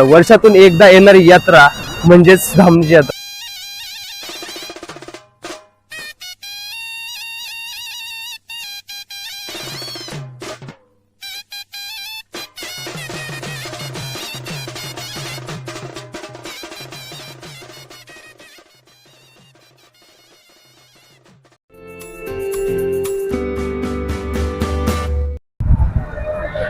वर्षातून एकदा येणारी यात्रा म्हणजेच धामजी यात्रा.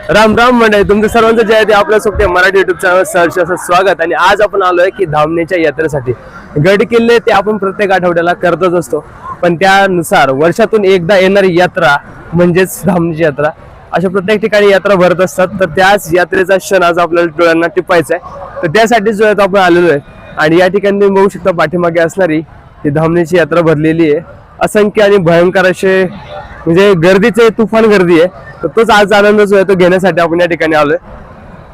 राम राम मंडळी तुमचं सर्वांचं जे आहे ते आपल्यासोबत मराठी युट्यूब चॅनल सहर्ष असं स्वागत. आणि आज आपण आलोय की धामणीच्या यात्रेसाठी. गड किल्ले ते आपण प्रत्येक आठवड्याला करतच असतो. पण त्यानुसार वर्षातून एकदा येणारी यात्रा म्हणजेच धामणीची यात्रा. अशा प्रत्येक ठिकाणी यात्रा भरत असतात. तर त्याच यात्रेचा क्षण आज आपल्याला डोळ्यांना टिपायचा आहे. तर त्यासाठी जो तो आपण आलेलो आहे आणि या ठिकाणी तुम्ही बघू शकता पाठीमागे असणारी ही धामणीची यात्रा भरलेली आहे. असंख्य आणि भयंकर असे म्हणजे गर्दीचे तुफान गर्दी आहे. तर तोच आज आनंद जो आहे तो घेण्यासाठी आपण या ठिकाणी आलोय.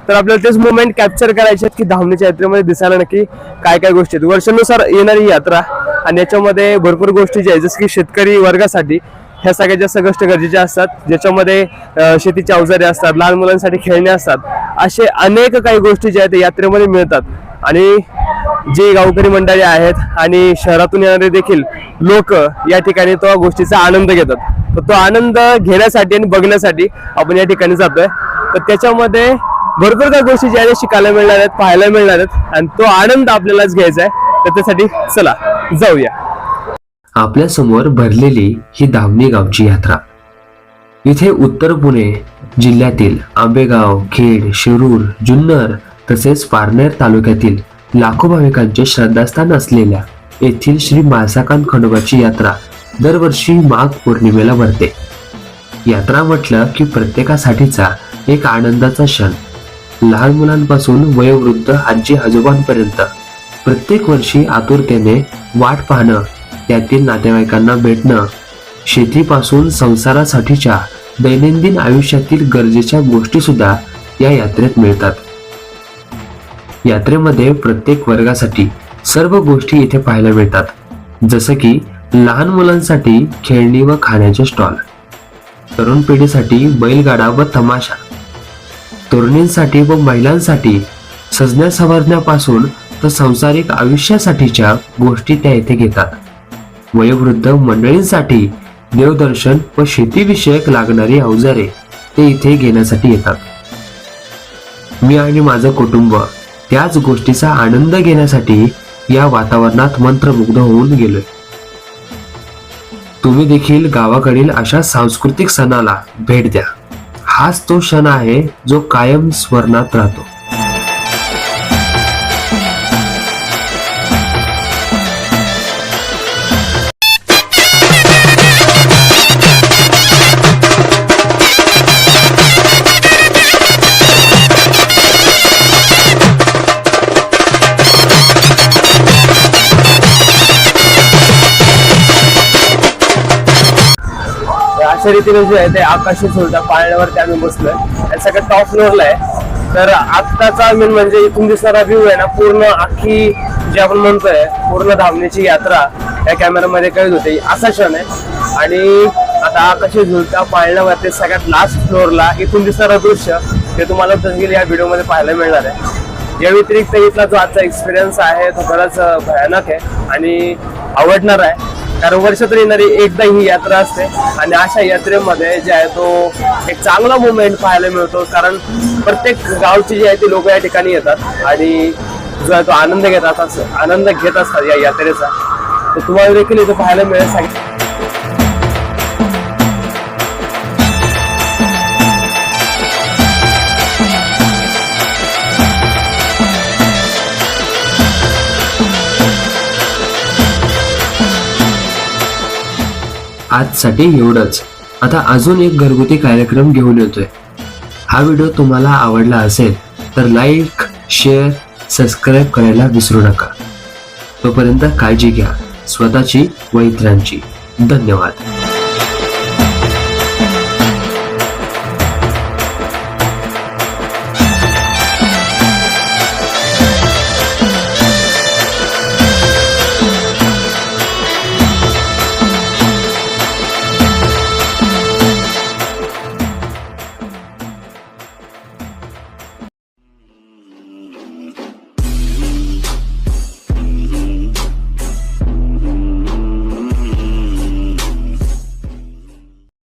तर आपल्याला तेच मुवमेंट कॅप्चर करायचे आहेत की धावणीच्या यात्रेमध्ये दिसायला नक्की काय काय गोष्टी आहेत. वर्षानुसार येणारी यात्रा आणि याच्यामध्ये भरपूर गोष्टी ज्या आहेत जसं की शेतकरी वर्गासाठी ह्या सगळ्या जास्त गोष्टी गरजेच्या असतात. ज्याच्यामध्ये शेतीची अवजारे असतात लहान मुलांसाठी खेळणे असतात. असे अनेक काही गोष्टी ज्या आहेत यात्रेमध्ये मिळतात. आणि जे गावकरी मंडळी आहेत आणि शहरातून येणारे देखील लोक या ठिकाणी तो गोष्टीचा आनंद घेतात. तर तो आनंद घेण्यासाठी आणि बघण्यासाठी आपण या ठिकाणी जातोय. तर त्याच्यामध्ये भरपूर काही गोष्टी ज्या शिकायला मिळणार आहेत पाहायला मिळणार आहेत आणि तो आनंद आपल्यालाच घ्यायचा आहे. तर त्यासाठी चला जाऊया. आपल्यासमोर भरलेली ही धामणी गावची यात्रा. इथे उत्तर पुणे जिल्ह्यातील आंबेगाव खेड शिरूर जुन्नर तसेच पारनेर तालुक्यातील लाखो भाविकांचे श्रद्धास्थान असलेल्या येथील श्री माळसाकांत खंडोबाची यात्रा दरवर्षी माघ पौर्णिमेला भरते. यात्रा म्हटलं की प्रत्येकासाठीचा एक आनंदाचा क्षण. लहान मुलांपासून वयोवृद्ध आजी आजोबांपर्यंत प्रत्येक वर्षी आतुरतेने वाट पाहणं त्यातील नातेवाईकांना भेटणं शेतीपासून संसारासाठीच्या दैनंदिन आयुष्यातील गरजेच्या गोष्टी सुद्धा या यात्रेत मिळतात. यात्रेमध्ये प्रत्येक वर्गासाठी सर्व गोष्टी इथे पाहायला मिळतात. जसं की लहान मुलांसाठी खेळणी व खाण्याचे स्टॉल तरुण पिढीसाठी बैलगाडा व तमाशा तरुणींसाठी व महिलांसाठी सजण्या सवरण्यापासून तर सांसारिक आयुष्यासाठीच्या गोष्टी त्या येथे घेतात. वयोवृद्ध मंडळींसाठी देवदर्शन व शेतीविषयक लागणारी अवजारे ते इथे घेण्यासाठी येतात. मी आणि माझं कुटुंब त्याच गोष्टीचा आनंद घेण्यासाठी या वातावरणात मंत्रमुग्ध होऊन गेलोय. तुम्ही देखील गावाकडील अशा सांस्कृतिक सणाला भेट द्या. हाच तो क्षण आहे जो कायम स्मरणात राहतो. अशा रीतीने जे आहे ते आकाशी सुद्धा पाळण्यावरती आम्ही बसलोय. आणि सगळ्या टॉप फ्लोअरला आहे. तर आत्ताचा मेन म्हणजे इथून दिसणारा व्ह्यू आहे ना पूर्ण अख्खी जे आपण म्हणतोय पूर्ण धावण्याची यात्रा या कॅमेरामध्ये कळत होते. असा क्षण आहे. आणि आता आकाशी झुलता पाळण्यावरती सगळ्यात लास्ट फ्लोअरला इथून दिसणारं दृश्य ते तुम्हाला तसं या व्हिडिओमध्ये पाहायला मिळणार आहे. या व्यतिरिक्त इथला जो आजचा एक्सपिरियन्स आहे तो खरंच भयानक आहे. आणि आवडणार आहे. कारण वर्षातून येणारी एकदा ही यात्रा असते. आणि अशा यात्रेमध्ये जे आहे तो एक चांगला मुवमेंट पाहायला मिळतो. कारण प्रत्येक गावची जी आहे ती लोक या ठिकाणी येतात. आणि जो आहे तो आनंद घेतात असतात. आनंद घेत असतात या यात्रेचा. तर तुम्हाला देखील इथं पाहायला मिळेल. सांगितलं आजसाठी एवढंच. आता अजून एक घरगुती कार्यक्रम घेऊन येतोय. हा व्हिडिओ तुम्हाला आवडला असेल तर लाईक शेअर सबस्क्राईब करायला विसरू नका. तोपर्यंत काळजी घ्या. स्वतःची व इतरांची. धन्यवाद.